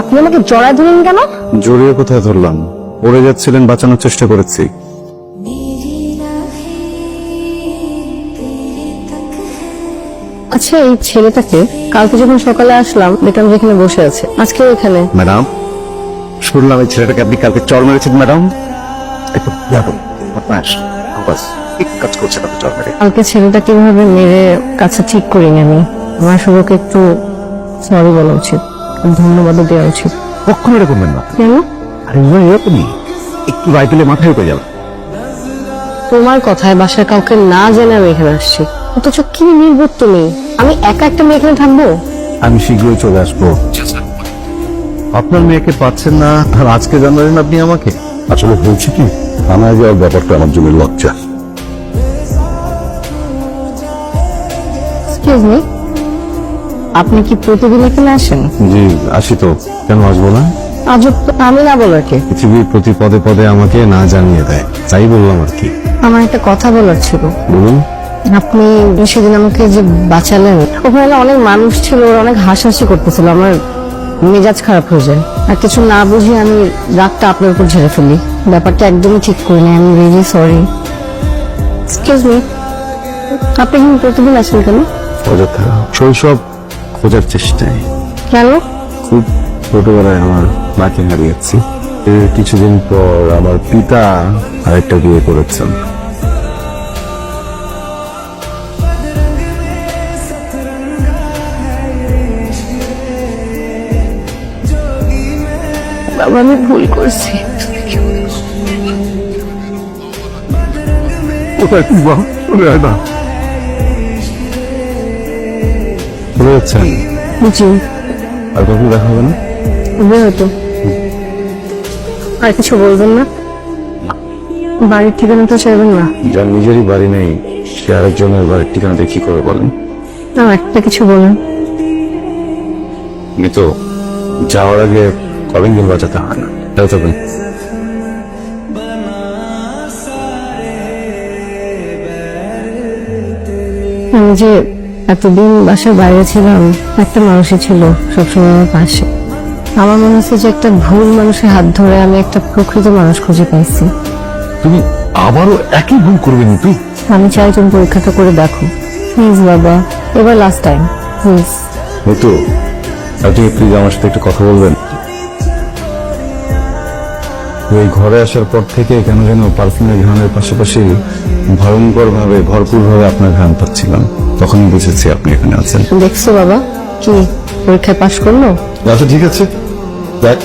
আপনি আমাকে জড়ায় ধরলেন কেন? জড়িয়ে কোথায় ধরলাম? পড়ে যাচ্ছিলেন বাঁচানোর চেষ্টা করেছি। আচ্ছা এই ছেলেটাকে কালকে যখন সকালে আসলাম দেখলাম যেখানে বসে আছে। আজকে এখানে? ম্যাডাম শুনলাম এই ছেলেটাকে আপনি কালকে চর মেরেছেন ম্যাডাম। কাজ করছেন আপনি চর মেরে? কালকে ছেলেটা কীভাবে মেরে কাছে ঠিক করিনি আমি। আমার শুভকে একটু সরি বলা উচিত। ধন্যবাদও দেওয়া উচিত। কখনো এটা করবেন না। কেন? আরে ওরা এরকমই একটু রায় পেলে মাথায় উঠে যাবে। তোমার কথায় বাসায় কাউকে না জেনে আমি এখানে আসছি। অথচ কি নির্বোধ তুমি? আমি একা একটা মেয়ে এখানে থাকব? আমি শীঘ্রই চলে আসব। আপনার মেয়েকে পাচ্ছেন না আর আজকে জানালেন আপনি আমাকে। আসলে বলছি কি? থানায় যাওয়ার ব্যাপারটা আমার জন্য লজ্জা। এক্সকিউজ মি আপনি কি প্রতিদিন এখানে আসেন? জি আসি তো। কেন আসব না? আজব আমি না বলার কি? পৃথিবীর প্রতি পদে পদে আমাকে না জানিয়ে দেয়। তাই বললাম আর কি। আমার একটা কথা বলার ছিল। বলুন। আপনি সেদিন আমাকে যে বাঁচালেন ওখানে অনেক মানুষ ছিল ওরা অনেক হাসাহাসি করতেছিল আমার মেজাজ খারাপ হয়ে যায়। আর কিছু না বুঝে আমি রাগটা আপনার উপর ঝেড়ে ফেলি। ব্যাপারটা একদমই ঠিক করিনি আমি রিয়েলি সরি এক্সকিউজ মি আপনি প্রতিদিন আসেন কেন? শৈশব খোঁজার চেষ্টায়। কেন? খুব ছোটবেলায় আমার মাকে হারিয়েছি। এর কিছুদিন পর আমার পিতা আরেকটা বিয়ে করেছেন। বাবা আমি ভুল করছি। কোথায় চলে যায় না। চলে যাচ্ছেন জি। আর কখন দেখা হবে না? হবে হয়তো আর কিছু বলবেন না? বাড়ির ঠিকানাটা চাইবেন না? যার নিজেরই বাড়ি নেই সে আরেকজনের বাড়ির ঠিকানা দিয়ে কি করে বলেন? না একটা কিছু বলেন। কিন্তু যাওয়ার আগে কলিং বেল বাজাতে হয় না। তাই তবে আমি যে এতদিন বাসার বাইরে ছিলাম একটা মানুষই ছিল সবসময় আমার পাশে। আমার মনে হচ্ছে যে একটা ভুল মানুষের হাত ধরে আমি একটা প্রকৃত মানুষ খুঁজে পাইছি। তুমি আবারও একই ভুল করবে নিতু? আমি চাই তুমি পরীক্ষাটা করে দেখো। প্লিজ বাবা এবার লাস্ট টাইম প্লিজ নিতু আপনি প্লিজ আমার সাথে একটু কথা বলবেন। এই ঘরে আসার পর থেকে কেন যেন পারফিউমের ঘ্রাণের পাশাপাশি ভয়ঙ্কর ভাবে ভরপুর ভাবে আপনার ঘ্রাণ পাচ্ছিলাম। তখনই বুঝেছি আপনি এখানে আছেন। দেখছ বাবা কি পরীক্ষায় পাশ করল? আচ্ছা ঠিক আছে। দেখ।